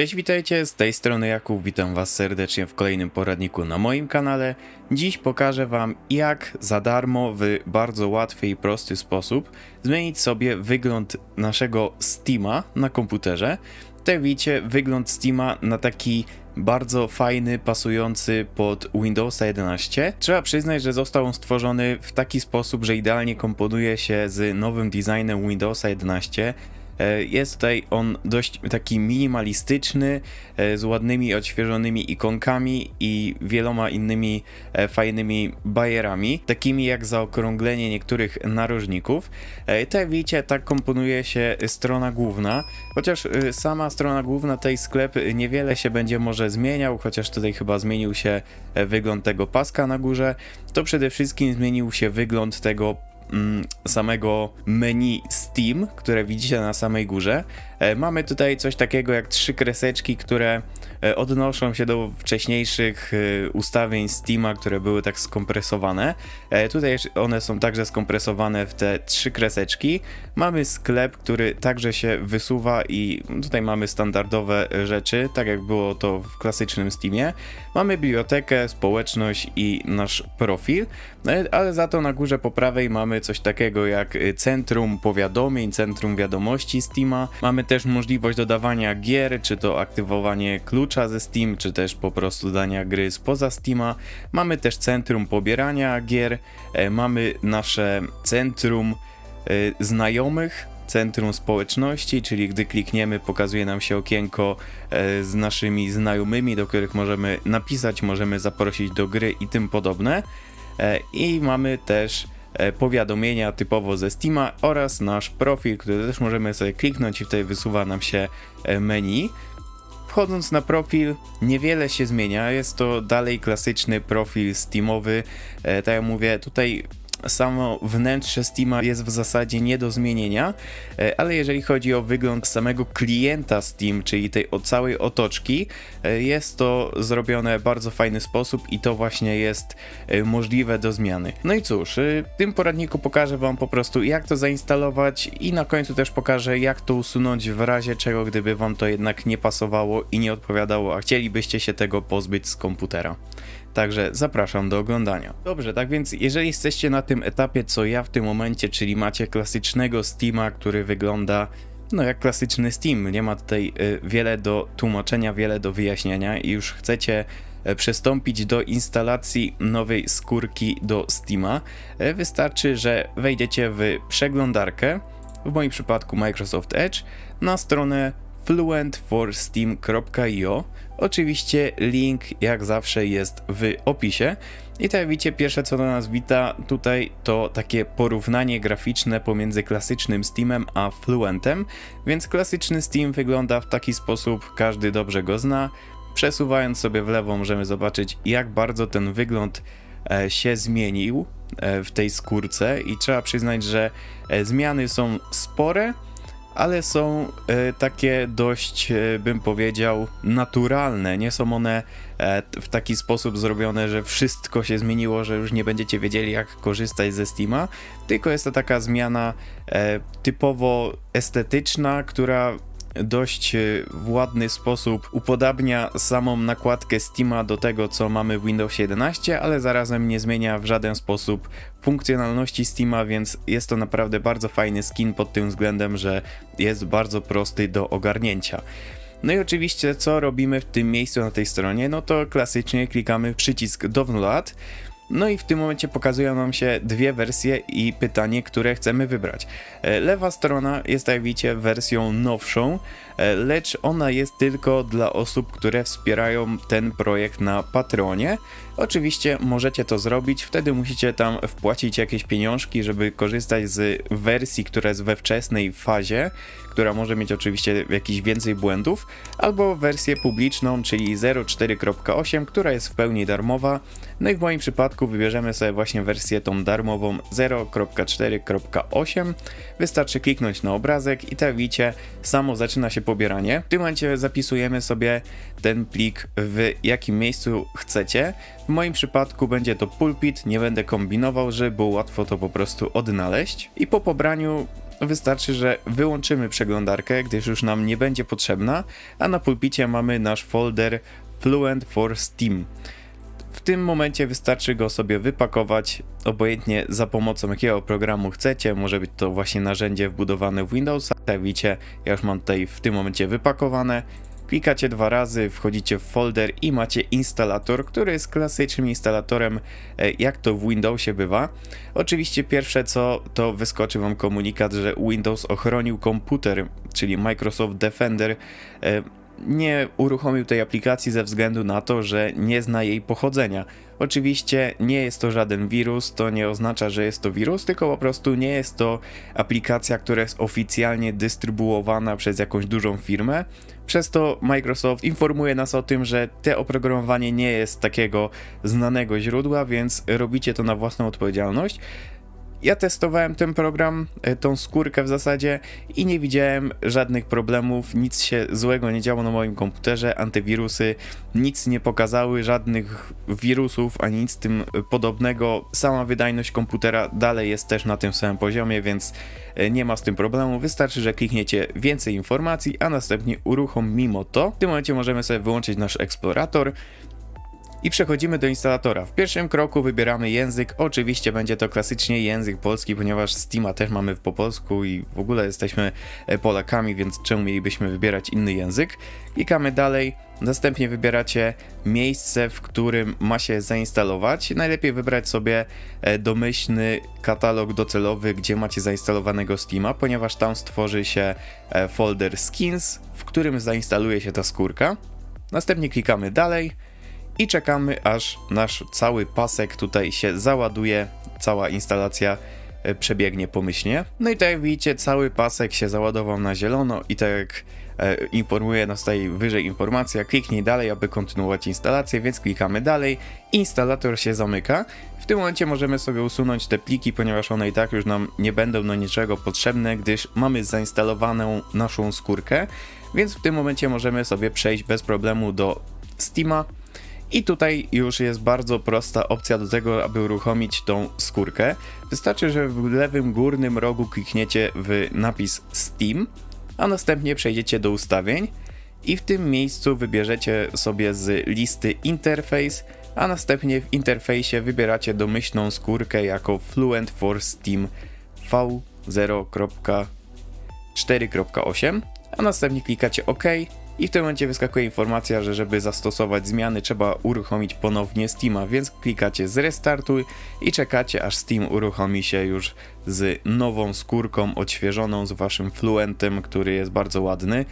Cześć, witajcie, z tej strony Jakub, witam was serdecznie w kolejnym poradniku na moim kanale. Dziś pokażę wam jak za darmo w bardzo łatwy i prosty sposób zmienić sobie wygląd naszego Steama na komputerze. Tutaj widzicie wygląd Steama na taki bardzo fajny, pasujący pod Windowsa 11. Trzeba przyznać, że został on stworzony w taki sposób, że idealnie komponuje się z nowym designem Windowsa 11. E, Jest tutaj on dość taki minimalistyczny, e, z ładnymi, odświeżonymi ikonkami i wieloma innymi e, fajnymi bajerami, takimi jak zaokrąglenie niektórych narożników. E, Tutaj widzicie, tak komponuje się strona główna, chociaż sama strona główna tej sklep niewiele się będzie może zmieniał, chociaż tutaj chyba zmienił się wygląd tego paska na górze, to przede wszystkim zmienił się wygląd tego samego menu Steam, które widzicie na samej górze. E, Mamy tutaj coś takiego jak trzy kreseczki, które e, odnoszą się do wcześniejszych e, ustawień Steama, które były tak skompresowane. Tutaj one są także skompresowane w te trzy kreseczki. Mamy sklep, który także się wysuwa i tutaj mamy standardowe rzeczy, tak jak było to w klasycznym Steamie. Mamy bibliotekę, społeczność i nasz profil, ale za to na górze po prawej mamy coś takiego jak y, centrum powiadomień, centrum wiadomości Steama. Mamy też możliwość dodawania gier, czy to aktywowanie klucza ze Steam, czy też po prostu dania gry spoza Steama. Mamy też centrum pobierania gier, e, mamy nasze centrum e, znajomych, centrum społeczności, czyli gdy klikniemy, pokazuje nam się okienko e, z naszymi znajomymi, do których możemy napisać, możemy zaprosić do gry i tym podobne. I mamy też powiadomienia typowo ze Steama oraz nasz profil, który też możemy sobie kliknąć i tutaj wysuwa nam się e, menu. Wchodząc na profil, niewiele się zmienia. Jest to dalej klasyczny profil Steamowy. E, tak jak mówię, tutaj samo wnętrze Steama jest w zasadzie nie do zmienienia, e, ale jeżeli chodzi o wygląd samego klienta Steam, czyli tej o całej otoczki, e, jest to zrobione w bardzo fajny sposób i to właśnie jest e, możliwe do zmiany. No i cóż, w tym poradniku pokażę wam po prostu jak to zainstalować i na końcu też pokażę jak to usunąć w razie czego, gdyby wam to jednak nie pasowało i nie odpowiadało, a chcielibyście się tego pozbyć z komputera. Także zapraszam do oglądania. Dobrze, tak więc jeżeli jesteście na tym etapie co ja w tym momencie, czyli macie klasycznego Steama, który wygląda no jak klasyczny Steam, nie ma tutaj y, wiele do tłumaczenia, wiele do wyjaśniania i już chcecie e, przystąpić do instalacji nowej skórki do Steama, e, wystarczy, że wejdziecie w przeglądarkę, w moim przypadku Microsoft Edge, na stronę fluentforsteam.io. Oczywiście link jak zawsze jest w opisie. I tak jak widzicie, pierwsze co do nas wita tutaj to takie porównanie graficzne pomiędzy klasycznym Steamem a Fluentem. Więc klasyczny Steam wygląda w taki sposób, każdy dobrze go zna. Przesuwając sobie w lewo możemy zobaczyć jak bardzo ten wygląd e, się zmienił e, w tej skórce i trzeba przyznać, że e, zmiany są spore, ale są e, takie dość, e, bym powiedział, naturalne. Nie są one e, w taki sposób zrobione, że wszystko się zmieniło, że już nie będziecie wiedzieli, jak korzystać ze Steama, tylko jest to taka zmiana typowo estetyczna, która dość e, w ładny sposób upodabnia samą nakładkę Steama do tego, co mamy w Windowsie 11, ale zarazem nie zmienia w żaden sposób funkcjonalności Steama, więc jest to naprawdę bardzo fajny skin pod tym względem, że jest bardzo prosty do ogarnięcia. No i oczywiście, co robimy w tym miejscu na tej stronie? No to klasycznie klikamy przycisk Download. No i w tym momencie pokazują nam się dwie wersje i pytanie, które chcemy wybrać. E, Lewa strona jest, jak widzicie, wersją nowszą, lecz ona jest tylko dla osób, które wspierają ten projekt na Patronie. Oczywiście możecie to zrobić, wtedy musicie tam wpłacić jakieś pieniążki, żeby korzystać z wersji, która jest we wczesnej fazie, która może mieć oczywiście jakiś więcej błędów, albo wersję publiczną, czyli 0.4.8, która jest w pełni darmowa. No i w moim przypadku wybierzemy sobie właśnie wersję tą darmową 0.4.8. Wystarczy kliknąć na obrazek i tak widzicie, samo zaczyna się pobieranie. W tym momencie zapisujemy sobie ten plik w jakim miejscu chcecie. W moim przypadku będzie to pulpit, nie będę kombinował, żeby było łatwo to po prostu odnaleźć. I po pobraniu wystarczy, że wyłączymy przeglądarkę, gdyż już nam nie będzie potrzebna, a na pulpicie mamy nasz folder Fluent for Steam. W tym momencie wystarczy go sobie wypakować, obojętnie za pomocą jakiego programu chcecie. Może być to właśnie narzędzie wbudowane w Windowsa. Jak widzicie, ja już mam tutaj w tym momencie wypakowane. Klikacie dwa razy, wchodzicie w folder i macie instalator, który jest klasycznym instalatorem, e, jak to w Windowsie bywa. Oczywiście pierwsze co, to wyskoczy wam komunikat, że Windows ochronił komputer, czyli Microsoft Defender e, nie uruchomił tej aplikacji ze względu na to, że nie zna jej pochodzenia. Oczywiście nie jest to żaden wirus, to nie oznacza, że jest to wirus, tylko po prostu nie jest to aplikacja, która jest oficjalnie dystrybuowana przez jakąś dużą firmę. Przez to Microsoft informuje nas o tym, że te oprogramowanie nie jest takiego znanego źródła, więc robicie to na własną odpowiedzialność. Ja testowałem ten program, e, tą skórkę w zasadzie i nie widziałem żadnych problemów, nic się złego nie działo na moim komputerze, antywirusy nic nie pokazały, żadnych wirusów ani nic tym podobnego. Sama wydajność komputera dalej jest też na tym samym poziomie, więc e, nie ma z tym problemu. Wystarczy, że klikniecie więcej informacji, a następnie uruchomimy to. W tym momencie możemy sobie wyłączyć nasz eksplorator i przechodzimy do instalatora. W pierwszym kroku wybieramy język. Oczywiście będzie to klasycznie język polski, ponieważ Steama też mamy po polsku i w ogóle jesteśmy e, Polakami, więc czemu mielibyśmy wybierać inny język? Klikamy dalej. Następnie wybieracie miejsce, w którym ma się zainstalować. Najlepiej wybrać sobie e, domyślny katalog docelowy, gdzie macie zainstalowanego Steama, ponieważ tam stworzy się e, folder skins, w którym zainstaluje się ta skórka. Następnie klikamy dalej i czekamy aż nasz cały pasek tutaj się załaduje, cała instalacja e, przebiegnie pomyślnie. No i tak jak widzicie, cały pasek się załadował na zielono i tak jak e, informuje nas tutaj wyżej informacja, kliknij dalej, aby kontynuować instalację, więc klikamy dalej, instalator się zamyka. W tym momencie możemy sobie usunąć te pliki, ponieważ one i tak już nam nie będą do niczego potrzebne, gdyż mamy zainstalowaną naszą skórkę, więc w tym momencie możemy sobie przejść bez problemu do Steama, i tutaj już jest bardzo prosta opcja do tego, aby uruchomić tą skórkę. Wystarczy, że w lewym górnym rogu klikniecie w napis Steam, a następnie przejdziecie do ustawień i w tym miejscu wybierzecie sobie z listy interfejs, a następnie w interfejsie wybieracie domyślną skórkę jako Fluent for Steam V0.4.8, a następnie klikacie OK i w tym momencie wyskakuje informacja, że żeby zastosować zmiany trzeba uruchomić ponownie Steama, więc klikacie z restartuj i czekacie aż Steam uruchomi się już z nową skórką odświeżoną z waszym Fluentem, który jest bardzo ładny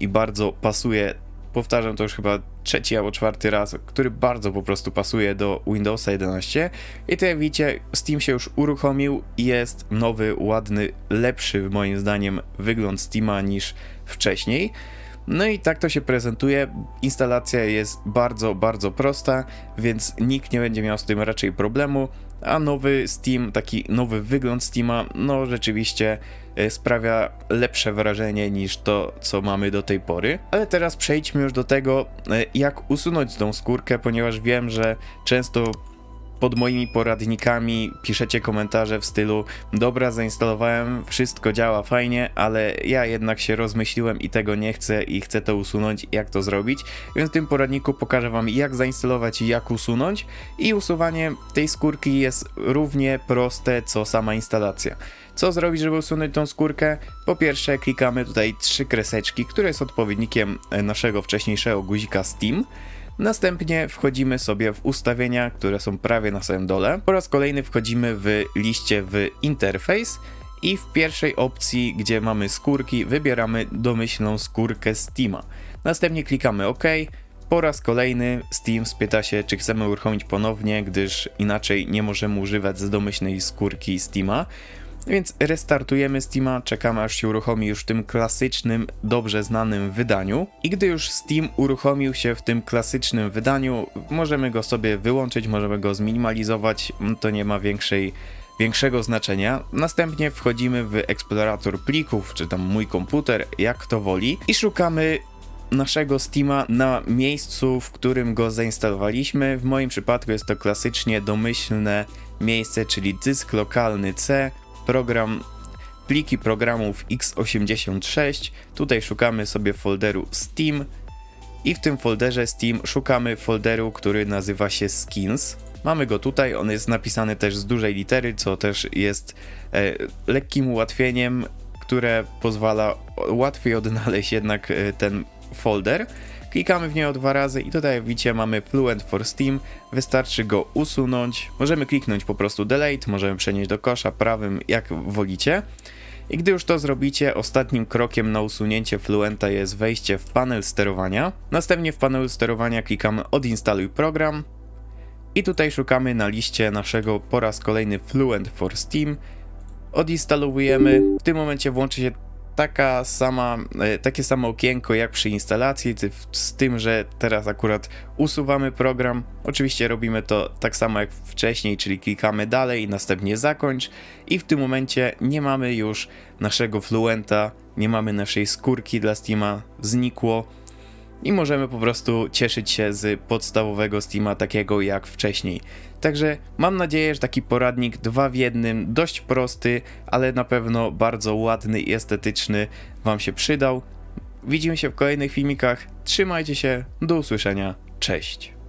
i bardzo pasuje powtarzam to już chyba trzeci albo czwarty raz, który bardzo po prostu pasuje do Windowsa 11. I tutaj widzicie, Steam się już uruchomił i jest nowy, ładny, lepszy moim zdaniem wygląd Steama niż wcześniej. No i tak to się prezentuje. Instalacja jest bardzo, bardzo prosta, więc nikt nie będzie miał z tym raczej problemu. A nowy Steam, taki nowy wygląd Steama, no rzeczywiście e, sprawia lepsze wrażenie niż to, co mamy do tej pory. Ale teraz przejdźmy już do tego, e, jak usunąć tą skórkę, ponieważ wiem, że często pod moimi poradnikami piszecie komentarze w stylu dobra, zainstalowałem, wszystko działa fajnie, ale ja jednak się rozmyśliłem i tego nie chcę i chcę to usunąć, jak to zrobić. Więc w tym poradniku pokażę wam jak zainstalować i jak usunąć i usuwanie tej skórki jest równie proste co sama instalacja. Co zrobić, żeby usunąć tą skórkę? Po pierwsze klikamy tutaj trzy kreseczki, które jest odpowiednikiem naszego wcześniejszego guzika Steam. Następnie wchodzimy sobie w ustawienia, które są prawie na samym dole. Po raz kolejny wchodzimy w liście w interfejs i w pierwszej opcji, gdzie mamy skórki, wybieramy domyślną skórkę Steama. Następnie klikamy OK. Po raz kolejny Steam spyta się, czy chcemy uruchomić ponownie, gdyż inaczej nie możemy używać z domyślnej skórki Steama. Więc restartujemy Steama, czekamy aż się uruchomi już w tym klasycznym, dobrze znanym wydaniu. I gdy już Steam uruchomił się w tym klasycznym wydaniu, możemy go sobie wyłączyć, możemy go zminimalizować, to nie ma większej większego znaczenia. Następnie wchodzimy w eksplorator plików, czy tam mój komputer, jak to woli, i szukamy naszego Steama na miejscu, w którym go zainstalowaliśmy. W moim przypadku jest to klasycznie domyślne miejsce, czyli dysk lokalny C program pliki programów x86. Tutaj szukamy sobie folderu Steam i w tym folderze Steam szukamy folderu, który nazywa się Skins. Mamy go tutaj, on jest napisany też z dużej litery, co też jest e, lekkim ułatwieniem, które pozwala łatwiej odnaleźć jednak e, ten folder. Klikamy w niego dwa razy i tutaj jak widzicie mamy Fluent for Steam, wystarczy go usunąć, możemy kliknąć po prostu Delete, możemy przenieść do kosza prawym jak wolicie. I gdy już to zrobicie, ostatnim krokiem na usunięcie Fluenta jest wejście w panel sterowania. Następnie w panelu sterowania klikamy odinstaluj program i tutaj szukamy na liście naszego po raz kolejny Fluent for Steam. Odinstalowujemy. W tym momencie włączy się taka sama, e, takie samo okienko jak przy instalacji, z tym, że teraz akurat usuwamy program. Oczywiście robimy to tak samo jak wcześniej, czyli klikamy dalej, następnie zakończ i w tym momencie nie mamy już naszego Fluenta, nie mamy naszej skórki dla Steama, znikło i możemy po prostu cieszyć się z podstawowego Steama takiego jak wcześniej. Także mam nadzieję, że taki poradnik dwa w jednym, dość prosty, ale na pewno bardzo ładny i estetyczny Wam się przydał. Widzimy się w kolejnych filmikach. Trzymajcie się, do usłyszenia. Cześć.